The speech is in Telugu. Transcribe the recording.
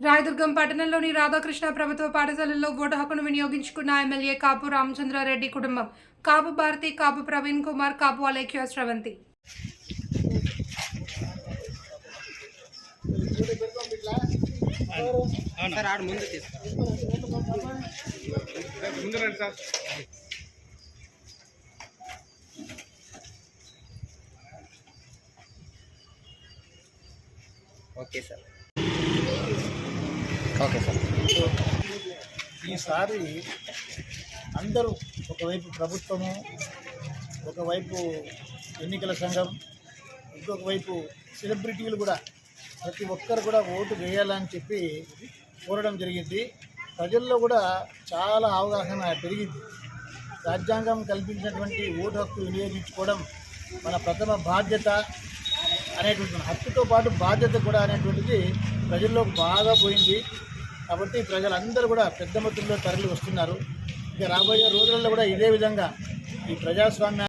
రాయదుర్గం పట్టణంలోని రాధాకృష్ణ ప్రభుత్వ పాఠశాలల్లో ఓటు హక్కును వినియోగించుకున్న ఎమ్మెల్యే కాపు రామచంద్రారెడ్డి కుటుంబం కాపు భారతి కాపు ప్రవీణ్ కుమార్ కాపు అలేఖ్య స్రవంతి సార్ ఆడు ముందు తీసుకో ముందు రండి sir okay sir okay sir. ఈసారి అందరూ ఒకవైపు ప్రభుత్వము ఒకవైపు ఎన్నికల సంఘం ఇంకొక వైపు సెలబ్రిటీలు కూడా ప్రతి ఒక్కరు కూడా ఓటు వేయాలని చెప్పి కోరడం జరిగింది. ప్రజల్లో కూడా చాలా అవగాహన పెరిగింది. రాజ్యాంగం కల్పించినటువంటి ఓటు హక్కు వినియోగించుకోవడం మన ప్రథమ బాధ్యత అనేటువంటి హక్కుతో పాటు బాధ్యత కూడా అనేటువంటిది ప్రజల్లో బాగా పోయింది. కాబట్టి ప్రజలందరూ కూడా పెద్ద మొత్తంలో తరలి వస్తున్నారు. ఇక రాబోయే రోజులలో కూడా ఇదే విధంగా ఈ ప్రజాస్వామ్య